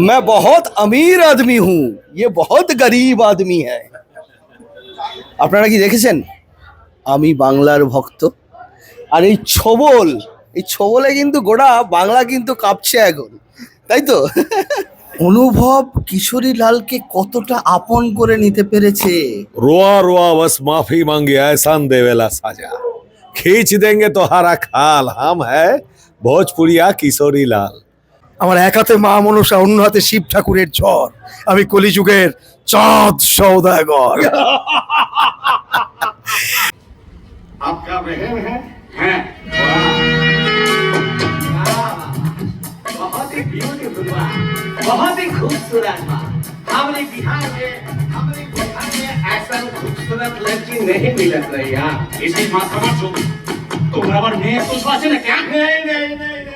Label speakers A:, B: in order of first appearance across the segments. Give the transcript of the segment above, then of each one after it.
A: मैं बहुत अमीर आदमी हूँ ये बहुत गरीब आदमी है আপনারা কি দেখেছেন আমি বাংলার ভক্ত আর এই ছবল এই ছবলে কিন্তু গোটা বাংলা কিন্তু কাঁপছে এখন তাই তো অনুভব কিশোরী লালকে কতটা আপন করে নিতে পেরেছে
B: रोआ रोआ बस माफी मांगी एहसान देवेला साजा खींच देंगे तो हरा खाल हम है भोजपुरिया किशोरी लाल
C: আমার এক হাতে মা মনসা অন্য হাতে শিব ঠাকুরের ঝড় আমি কলিযুগের চাঁদ সৌদাগর
D: आपका बहन है हैं बहुत ही ब्यूटीफुल बा बहुत ही खूबसूरत बा हमरे बिहार में हमरे बिहार में ऐसा खूबसूरत लड़की नहीं मिलत रही यार
E: इसे मत समझो तुम रबर में कुछ बातें ना क्या
D: नहीं नहीं नहीं नहीं नहीं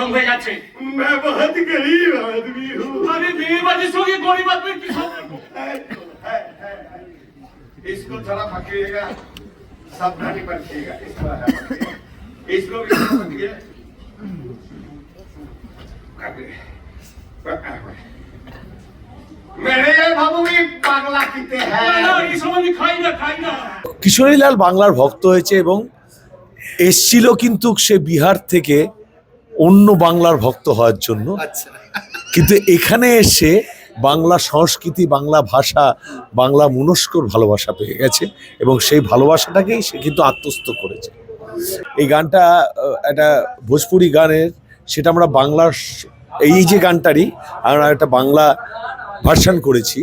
E: আমার মাথা গরম হয়ে যাচ্ছে
D: मैं बहुत गरीब आदमी हूँ
E: আরে মেয়েবাজির সঙ্গে গরিব আদমির কি সম্পর্ক
D: है, है, है। इसको थोड़ा पकड़िएगा सावधानी बरतिएगा इसको है, पकड़िए। इसको भी पकड़िए पकड़िए। पकड़िए। मेरे बाबू भी पागला पीते
E: না,
D: हैं
E: না, এই সময় আমি খাই না খাই না
B: কিশোরীলাল বাংলার ভক্ত হয়েছে এবং এসছিল কিন্তু সে বিহার থেকে অন্য বাংলার ভক্ত হওয়ার জন্য।
A: আচ্ছা।
B: কিন্তু এখানে এসে বাংলা সংস্কৃতি বাংলা ভাষা বাংলা মনস্কর ভালোবাসা পেয়ে গেছে এবং সেই ভালোবাসাটাকেই সে কিন্তু আত্মস্থ করেছে। এই গানটা একটা ভোজপুরি গানের সেটা আমরা বাংলার এই যে গানটারই আমরা একটা বাংলা ভার্সান করেছি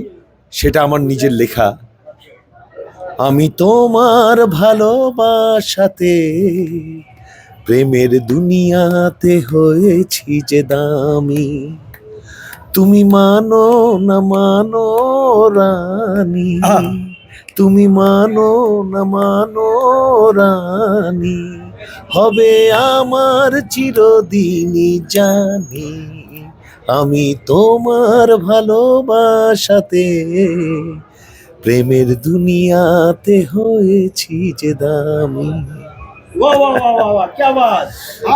B: সেটা আমার নিজের লেখা। আমি তোমার ভালোবাসাতে প্রেমের দুনিয়াতে হয়েছি যে দামি। তুমি মানো না মানো রানী। তুমি মানো না মানো রানী। হবে আমার চিরদিনই জানি। আমি তোমার ভালোবাসাতে প্রেমের দুনিয়াতে হয়েছি যে দামি।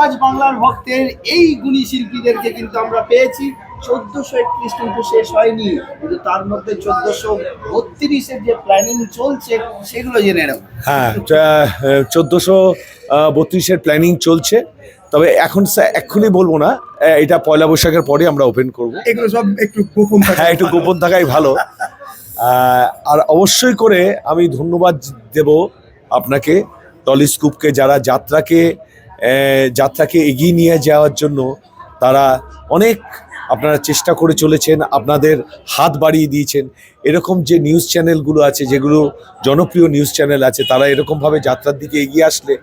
A: আজ বাংলার ভক্তের এই গুণী শিল্পীদেরকে কিন্তু আমরা পেয়েছি। চোদ্দশো একত্রিশ কিন্তু শেষ হয়নি কিন্তু তার মধ্যে চোদ্দশো বত্রিশের যে প্ল্যানিং চলছে সেগুলো জেনে নেব
B: হ্যাঁ চোদ্দোশো বত্রিশের প্ল্যানিং চলছে। তবে এখন স্যার এক্ষুনি বলব না এটা পয়লা বৈশাখের পরে আমরা ওপেন করব।
C: এগুলো সব একটু গোপন থাকে
B: হ্যাঁ একটু গোপন থাকাই ভালো। আর অবশ্যই করে আমি ধন্যবাদ দেব আপনাকে। টলিস্কুপকে যারা যাত্রাকে যাত্রাকে এগিয়ে নিয়ে যাওয়ার জন্য তারা অনেক আপনারা চেষ্টা করে চলেছেন, আপনাদের হাত বাড়িয়ে দিয়েছেন। এরকম যে নিউজ চ্যানেলগুলো আছে, যেগুলো জনপ্রিয় নিউজ চ্যানেল আছে, তারা এরকমভাবে যাত্রার দিকে এগিয়ে আসলে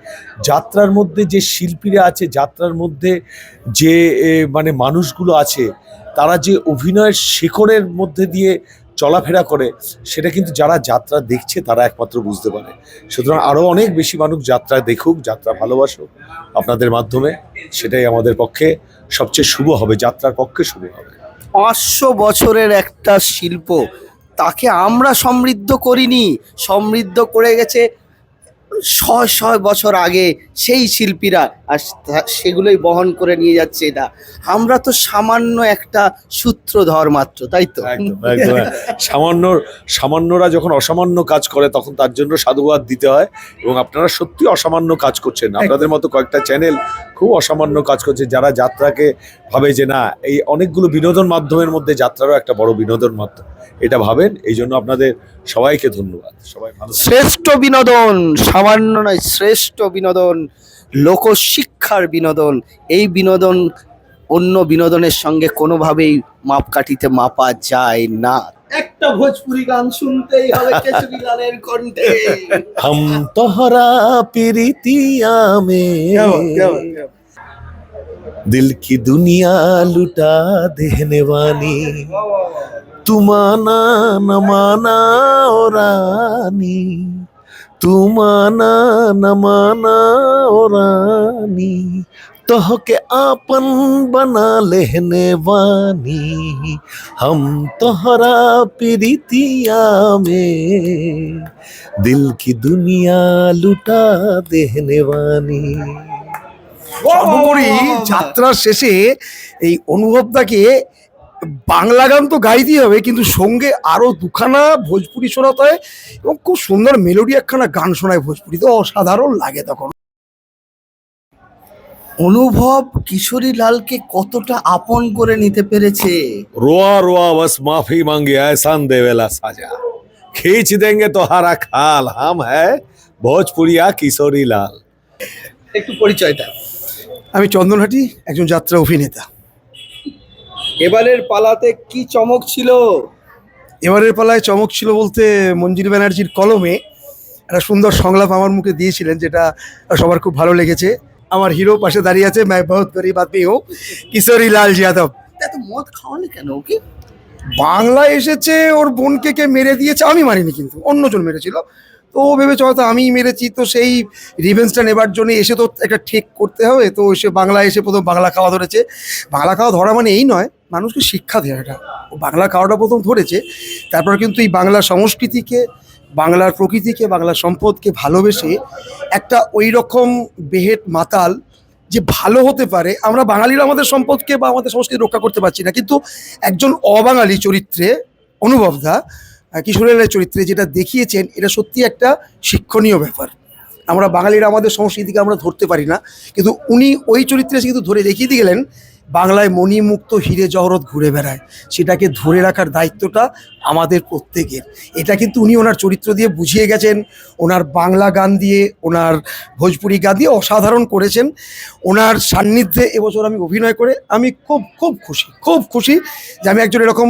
B: যাত্রার মধ্যে যে শিল্পীরা আছে, যাত্রার মধ্যে যে মানে মানুষগুলো আছে, তারা যে অভিনয়ের শেকড়ের মধ্যে দিয়ে চলাফেরা করে, সেটা কিন্তু যারা যাত্রা দেখছে তারা একমাত্র বুঝতে পারে। সুতরাং আরও অনেক বেশি মানুষ যাত্রা দেখুক, যাত্রা ভালোবাসুক আপনাদের মাধ্যমে, সেটাই আমাদের পক্ষে সবচেয়ে শুভ হবে, যাত্রার পক্ষে শুভ হবে।
A: পাঁচশো বছরের একটা শিল্প, তাকে আমরা সমৃদ্ধ করিনি, সমৃদ্ধ করে গেছে শয় শয় বছর আগে সেই শিল্পীরা। আর সেগুলোই বহন করে নিয়ে যাচ্ছে এটা আমরা তো সামান্য একটা সূত্রধর মাত্র তাই তো?
B: একদম একদম সামান্য সামান্যরা যখন অসামান্য কাজ করে তখন তার জন্য সাধুবাদ দিতে হয় এবং আপনারা সত্যি অসামান্য কাজ করছেন। আপনাদের মতো কয়েকটা চ্যানেল খুব অসামান্য কাজ করছে যারা যাত্রাকে ভাবে যে না এই অনেকগুলো বিনোদন মাধ্যমের মধ্যে যাত্রারও একটা বড় বিনোদন মাধ্যম। এটা ভাবেন এই জন্য আপনাদের সবাইকে ধন্যবাদ। সবাই ভালো
A: শ্রেষ্ঠ বিনোদন সামান্য নয় শ্রেষ্ঠ বিনোদন। লোকশিক্ষার বিনোদন এই বিনোদন অন্য বিনোদনের সঙ্গে কোনোভাবেই মাপকাঠিতে মাপা যায় না। একটা ভোজপুরি গান শুনতেই হবে গানের কণ্ঠে।
B: হাম তোহরা পিরিতি আমে। দিল কি দুনিয়া লুটা দেহনে বানি তুমানা নমানা ওরানি তুমানা নমানা ওরানি তোহকে আপন বনা লেহনে বানি হম তোহরা পিরিতিয়া মে দিল কি দুনিয়া লুটা দেহনে বানি
C: সর্বোপরি যাত্রার শেষে এই অনুভবটাকে বাংলা গান তো গাইতেই হবে কিন্তু সঙ্গে আরো দুখানা ভোজপুরি শোনাতে হয় এবং খুব সুন্দর মেলোডি একখানা গান শোনায় ভোজপুরি তো অসাধারণ লাগে তখন
A: অনুভব কিশোরী লালকে কতটা আপন করে নিতে পেরেছে
B: रोआ रोआ बस माफी मांगे एहसान देवेला साजा खींच देंगे तो हरा खाल हम है भोजपुरिया किशोरी लाल
A: একটু পরিচয়টা
C: আমি চন্দনহাটি একজন যাত্রা অভিনেতা
A: এবারের পালাতে কি চমক ছিল?
C: এবারের পালায় চমক ছিল বলতে মঞ্জির ব্যানার্জির কলমে একটা সুন্দর সংলাপ আমার মুখে দিয়েছিলেন যেটা সবার খুব ভালো লেগেছে। আমার হিরো পাশে দাঁড়িয়ে আছে ম্যাঁ বহুত কিশোরী লাল যাদব।
A: এত মদ খাওয়ানি কেন ওকে?
C: বাংলা এসেছে ওর বোনকে কে মেরে দিয়েছে আমি মারিনি কিন্তু অন্যজন মেরেছিল। তো ও ভেবেছে হয়তো আমি মেরেছি, তো সেই রিভেন্সটা নেবার জন্য এসে তো একটা ঠিক করতে হবে, তো এসে বাংলা এসে প্রথম বাংলা খাওয়া ধরেছে। বাংলা খাওয়া ধরা মানে এই নয়, মানুষকে শিক্ষা দেওয়া এটা। ও বাংলা খাওয়াটা প্রথম ধরেছে, তারপর কিন্তু এই বাংলা সংস্কৃতিকে, বাংলার প্রকৃতিকে, বাংলার সম্পদকে ভালোবেসে একটা ওই রকম বেহেট মাতাল যে ভালো হতে পারে, আমরা বাঙালিরা আমাদের সম্পদকে বা আমাদের সংস্কৃতি রক্ষা করতে পারছি না। কিন্তু একজন অবাঙালি চরিত্রে অনুভবদা কিশোরের চরিত্রে যেটা দেখিয়েছেন, এটা সত্যি একটা শিক্ষণীয় ব্যাপার। আমরা বাঙালিরা আমাদের সংস্কৃতিকে আমরা ধরতে পারি না, কিন্তু উনি ওই চরিত্রে কিন্তু ধরে দেখিয়ে গেলেন বাংলায় মণিমুক্ত হিরে জহরত ঘুরে বেড়ায়। সেটাকে ধরে রাখার দায়িত্বটা আমাদের প্রত্যেকের। এটা কিন্তু উনি ওনার চরিত্র দিয়ে বুঝিয়ে গেছেন। ওনার বাংলা গান দিয়ে, ওনার ভোজপুরি গান দিয়ে অসাধারণ করেছেন। ওনার সান্নিধ্যে এবছর আমি অভিনয় করে আমি খুব খুব খুশি খুব খুশি যে আমি একজন এরকম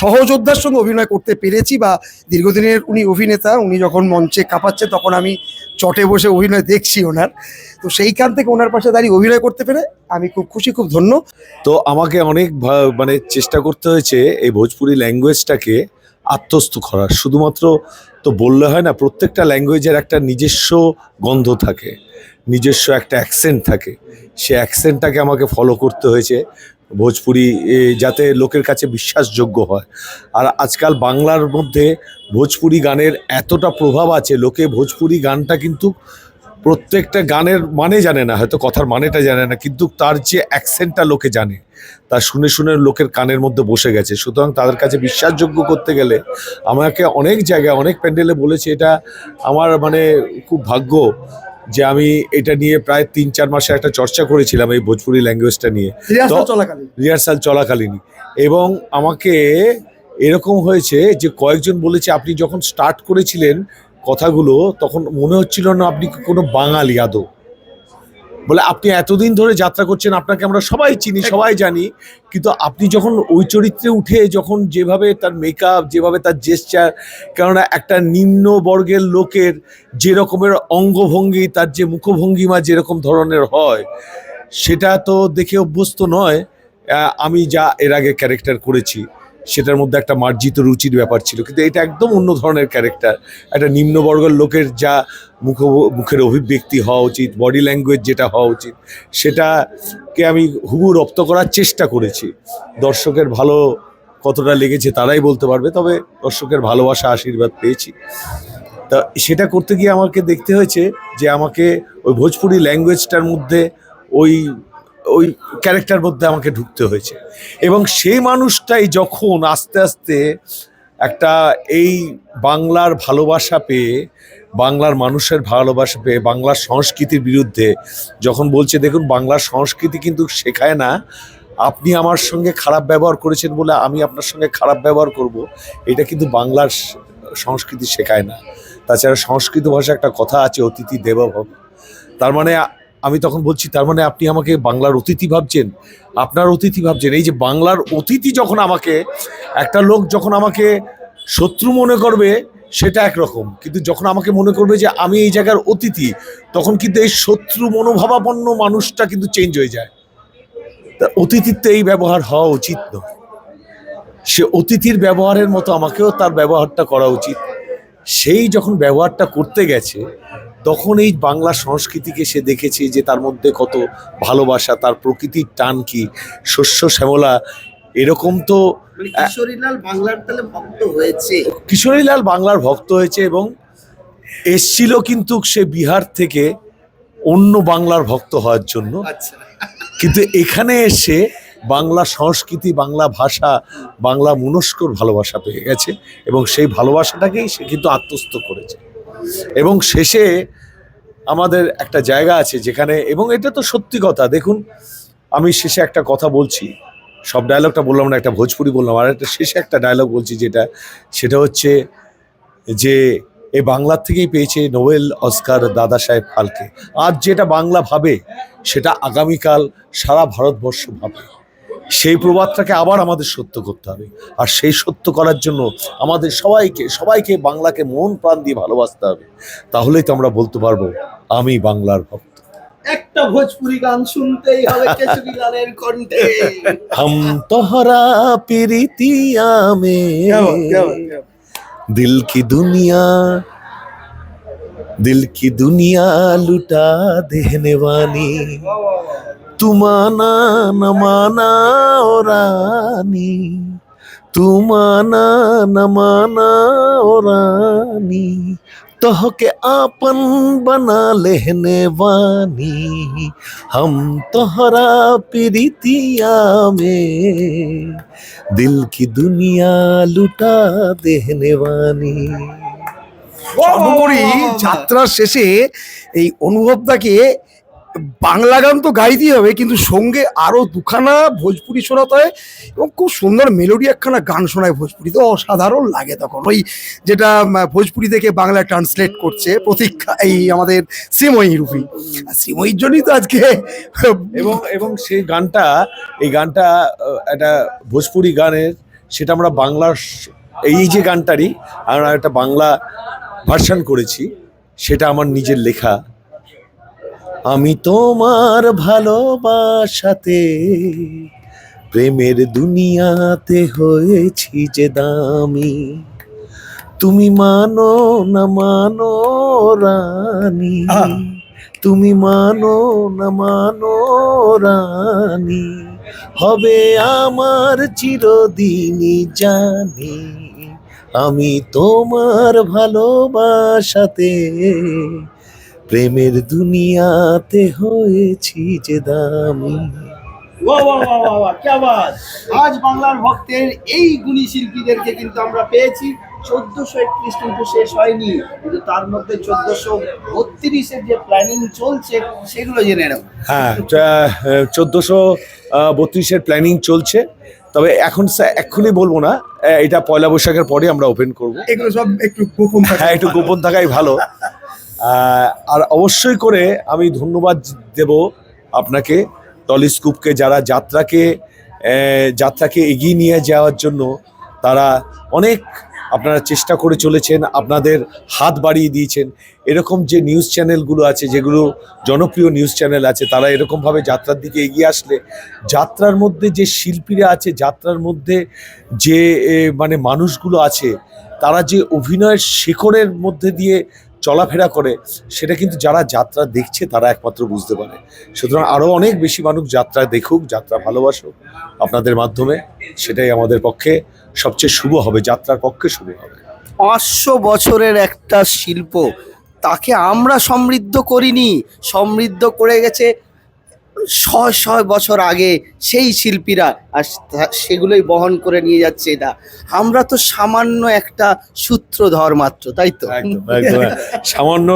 C: সহযোদ্ধার সঙ্গে অভিনয় করতে পেরেছি বা দীর্ঘদিনের উনি অভিনেতা, উনি যখন মঞ্চে কাঁপাচ্ছে তখন আমি চটে বসে অভিনয় দেখছি ওনার। তো সেইখান থেকে ওনার পাশে দাঁড়িয়ে অভিনয় করতে পেরে আমি খুব খুশি, খুব ধন্য।
B: তো আমাকে অনেক মানে চেষ্টা করতে হয়েছে এই ভোজপুরি ল্যাঙ্গুয়েজটাকে আত্মস্থ করার। শুধুমাত্র তো বললে হয় না, প্রত্যেকটা ল্যাঙ্গুয়েজের একটা নিজস্ব গন্ধ থাকে, নিজস্ব একটা অ্যাকসেন্ট থাকে। সে অ্যাকসেন্টটাকে আমাকে ফলো করতে হয়েছে। ভোজপুরি যাতে লোকের কাছে বিশ্বাসযোগ্য হয়। আর আজকাল বাংলার মধ্যে ভোজপুরি গানের এতটা প্রভাব আছে, লোকে ভোজপুরি গানটা কিন্তু প্রত্যেকটা গানের মানে জানে না হয়তো কথার মানেটা জানে না কিন্তু তার যে অ্যাকসেন্টটা লোকে জানে তা শুনে শুনে লোকের কানের মধ্যে বসে গেছে। সুতরাং তাদের কাছে বিশ্বাসযোগ্য করতে গেলে আমাকে অনেক জায়গায় অনেক প্যান্ডেলে বলেছে এটা আমার মানে খুব ভাগ্য যে আমি এটা নিয়ে প্রায় তিন চার মাসে একটা চর্চা করেছিলাম এই ভোজপুরি ল্যাঙ্গুয়েজটা নিয়ে।
C: রিহার্সাল চলাকালীন।
B: রিহার্সাল চলাকালীনই। এবং আমাকে এরকম হয়েছে যে কয়েকজন বলেছে আপনি যখন স্টার্ট করেছিলেন কথাগুলো তখন মনে হচ্ছিল না আপনি কোনো বাঙালি আদৌ। বলে আপনি এতদিন ধরে যাত্রা করছেন আপনাকে আমরা সবাই চিনি সবাই জানি কিন্তু আপনি যখন ওই চরিত্রে উঠে যখন যেভাবে তার মেকআপ যেভাবে তার জেস্চার কেননা একটা নিম্ন বর্গের লোকের যে রকমের অঙ্গভঙ্গি তার যে মুখভঙ্গিমা যেরকম ধরনের হয় সেটা তো দেখে অভ্যস্ত নয়। আমি যা এর আগে ক্যারেক্টার করেছি। সেটার মধ্যে একটা মার্জিত রুচির ব্যাপার ছিল। কিন্তু এটা একদম অন্য ধরনের ক্যারেক্টার একটা নিম্নবর্গের লোকের যা মুখ, মুখের অভিব্যক্তি হওয়া উচিত বডি ল্যাঙ্গুয়েজ যেটা হওয়া উচিত, সেটাকে আমি হুবু রপ্ত করার চেষ্টা করেছি। দর্শকের ভালো কতটা লেগেছে তারাই বলতে পারবে, তবে দর্শকের ভালোবাসা, আশীর্বাদ পেয়েছি। তা সেটা করতে গিয়ে আমাকে দেখতে হয়েছে যে আমাকে ওই ভোজপুরি ল্যাঙ্গুয়েজটার মধ্যে ওই ওই ক্যারেক্টার মধ্যে আমাকে ঢুকতে হয়েছে। এবং সেই মানুষটাই যখন আস্তে আস্তে একটা এই বাংলার ভালোবাসা পেয়ে, বাংলার মানুষের ভালোবাসা পেয়ে, বাংলার সংস্কৃতির বিরুদ্ধে যখন বলছে, দেখুন, বাংলার সংস্কৃতি কিন্তু শেখায় না। আপনি আমার সঙ্গে খারাপ ব্যবহার করেছেন বলে আমি আপনার সঙ্গে খারাপ ব্যবহার করব। এটা কিন্তু বাংলার সংস্কৃতি শেখায় না। তাছাড়া সংস্কৃত ভাষা একটা কথা আছে, অতিথি দেবভব। তার মানে আমি তখন বলছি, তার মানে আপনি আমাকে বাংলার অতিথি ভাবছেন? আপনার অতিথি ভাবছেন। এই যে বাংলার অতিথি যখন আমাকে, একটা লোক যখন আমাকে শত্রু মনে করবে, সেটা একরকম। কিন্তু যখন আমাকে মনে করবে যে আমি এই জায়গার অতিথি, তখন কিন্তু এই শত্রু মনোভাবাপন্ন মানুষটা কিন্তু চেঞ্জ হয়ে যায়। তা অতিথিত্বে এই ব্যবহার হওয়া উচিত নয়। সে অতিথির ব্যবহারের মতো আমাকেও তার ব্যবহারটা করা উচিত। সেই যখন ব্যবহারটা করতে গেছে তখন এই বাংলা সংস্কৃতিকে সে দেখেছে যে তার মধ্যে কত ভালোবাসা তার প্রকৃতির টান কি শস্য শ্যামলা এরকম তো
A: কিশোরীলাল বাংলার তাহলে ভক্ত হয়েছে।
B: কিশোরীলাল বাংলার ভক্ত হয়েছে এবং এসছিল কিন্তু সে বিহার থেকে অন্য বাংলার ভক্ত হওয়ার জন্য।
A: আচ্ছা।
B: কিন্তু এখানে এসে বাংলা সংস্কৃতি, বাংলা ভাষা, বাংলা মনস্কর ভালোবাসা পেয়ে গেছে এবং সেই ভালোবাসাটাকেই সে কিন্তু আত্মস্থ করেছে। এবং শেষে আমাদের একটা জায়গা আছে যেখানে, এবং এটা তো সত্যি কথা, দেখুন, আমি শেষে একটা কথা বলছি, সব ডায়লগটা বললাম না, একটা ভোজপুরি বললাম, আর একটা শেষে একটা ডায়লগ বলছি যেটা, সেটা হচ্ছে যে, এ বাংলার থেকেই পেয়েছে নোবেল অস্কার দাদা সাহেব ফালকে। আজ যেটা বাংলা ভাবে, সেটা আগামীকাল সারা ভারতবর্ষ ভাবে। সেই প্রবাদটাকে আবার আমাদের সত্য করতে হবে। আর সেই সত্য করার জন্য আমাদের সবাইকে সবাইকে বাংলাকে মন প্রাণ দিয়ে ভালোবাসতে হবে। তাহলেই তো আমরা বলতে পারব আমি বাংলার ভক্ত।
A: একটা ভোজপুরি গান শুনতেই হবে কণ্ঠে।
B: হাম তোহরা পিরিতি আমে। দিল কি দুনিয়া দিল কি দুনিয়া লুটা দেহনে তুমানা নমানা ও রানী। তুমানা নমানা ও রানী। তোহকে আপন বনা লেহনে বানি হম তোহরা পিরিতিয়া মে। দিল কি দুনিয়া লুটা দেহনে বানি
C: সর্বোপরি যাত্রার শেষে এই অনুভবটাকে বাংলা গান তো গাইতেই হবে, কিন্তু সঙ্গে আরও দুখানা ভোজপুরি শোনাতে হয় এবং খুব সুন্দর মেলোডি একখানা গান শোনায় ভোজপুরি, তো অসাধারণ লাগে তখন। ওই যেটা ভোজপুরি থেকে বাংলা ট্রান্সলেট করছে, প্রতীক্ষা, এই আমাদের শ্রীময়ী আর শ্রীময়ীর জন্যই তো আজকে
B: এবং এবং সেই গানটা, এই গানটা একটা ভোজপুরি গানের, সেটা আমরা বাংলার এই যে গানটারই আমরা একটা বাংলা ভার্সন করেছি, সেটা আমার নিজের লেখা। আমি তোমার ভালোবাসাতে প্রেমের দুনিয়াতে হয়েছি যে দামি। তুমি মানো না মানো রানী তুমি মানো না মানো রানী হবে আমার চিরদিনই জানি। আমি তোমার ভালোবাসাতে প্রেমের দুনিয়াতে হয়েছি যে দামি।
A: আজ বাংলার ভক্তের এই গুণী শিল্পীদেরকে কিন্তু আমরা পেয়েছি। চোদ্দশো একত্রিশ কিন্তু শেষ হয়নি কিন্তু তার মধ্যে চোদ্দশো বত্রিশের যে প্ল্যানিং চলছে সেগুলো জেনে নেব।
B: হ্যাঁ চোদ্দোশো বত্রিশের প্ল্যানিং চলছে। তবে এখন স্যার এক্ষুনি বলব না এটা পয়লা বৈশাখের পরে আমরা ওপেন করব।
C: এগুলো সব একটু গোপন থাকে।
B: হ্যাঁ একটু গোপন থাকাই ভালো। আর অবশ্যই করে আমি ধন্যবাদ দেব আপনাকে টলিস্কুপকে যারা যাত্রাকে যাত্রাকে এগিয়ে নিয়ে যাওয়ার জন্য। তারা অনেক আপনারা চেষ্টা করে চলেছেন, আপনাদের হাত বাড়িয়ে দিয়েছেন। এরকম যে নিউজ চ্যানেলগুলো আছে, যেগুলো জনপ্রিয় নিউজ চ্যানেল আছে, তারা এরকমভাবে যাত্রার দিকে এগিয়ে আসলে যাত্রার মধ্যে যে শিল্পীরা আছে, যাত্রার মধ্যে যে মানে মানুষগুলো আছে, তারা যে অভিনয়ের শিখরের মধ্যে দিয়ে চলাফেরা করে, সেটা কিন্তু যারা যাত্রা দেখছে তারা একমাত্র বুঝতে পারে। সুতরাং আরও অনেক বেশি মানুষ যাত্রা দেখুক, যাত্রা ভালোবাসুক আপনাদের মাধ্যমে, সেটাই আমাদের পক্ষে সবচেয়ে শুভ হবে, যাত্রার পক্ষে শুভ হবে।
A: পাঁচশো বছরের একটা শিল্প, তাকে আমরা সমৃদ্ধ করিনি, সমৃদ্ধ করে গেছে শয় শয় বছর আগে সেই শিল্পীরা আর সেগুলোই বহন করে নিয়ে যাচ্ছে এটা। আমরা তো সামান্য একটা সূত্রধর মাত্র তাই তো?
B: একদম সামান্য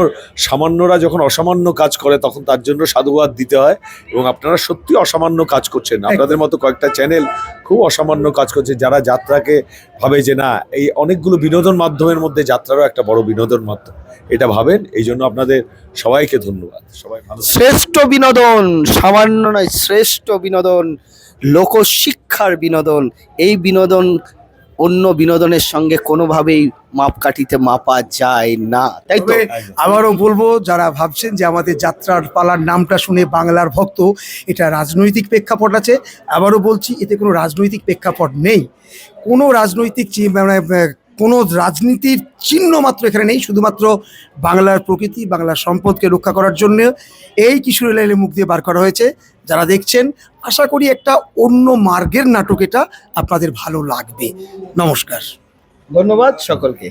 B: সামান্যরা যখন অসামান্য কাজ করে তখন তার জন্য সাধুবাদ দিতে হয় এবং আপনারা সত্যি অসামান্য কাজ করছেন। আপনাদের মতো কয়েকটা চ্যানেল খুব অসামান্য কাজ করছে যারা যাত্রাকে ভাবে যে না এই অনেকগুলো বিনোদন মাধ্যমের মধ্যে যাত্রারও একটা বড় বিনোদন মাধ্যম। এটা ভাবেন এই জন্য আপনাদের সবাইকে ধন্যবাদ। সবাই ভালো
A: শ্রেষ্ঠ বিনোদন সামান্য নয় শ্রেষ্ঠ বিনোদন, লোকশিক্ষার বিনোদন, এই বিনোদন অন্য বিনোদনের সঙ্গে কোনোভাবেই মাপকাঠিতে মাপা যায় না, তাই তো?
C: আবারও বলব, যারা ভাবছেন যে আমাদের যাত্রার পালার নামটা শুনে বাংলার ভক্ত, এটা রাজনৈতিক প্রেক্ষাপট আছে। আবারও বলছি, এতে কোনো রাজনৈতিক প্রেক্ষাপট নেই। কোনো রাজনৈতিক মানে কোনো রাজনীতির চিহ্ন মাত্র এখানে নেই, শুধুমাত্র বাংলার প্রকৃতি, বাংলার সম্পদকে রক্ষা করার জন্য এই কিশোরী লাইনের মুখ দিয়ে বার করা হয়েছে। যারা দেখছেন, আশা করি একটা অন্য মার্গের নাটক এটা আপনাদের ভালো লাগবে। নমস্কার।
A: ধন্যবাদ সকলকে।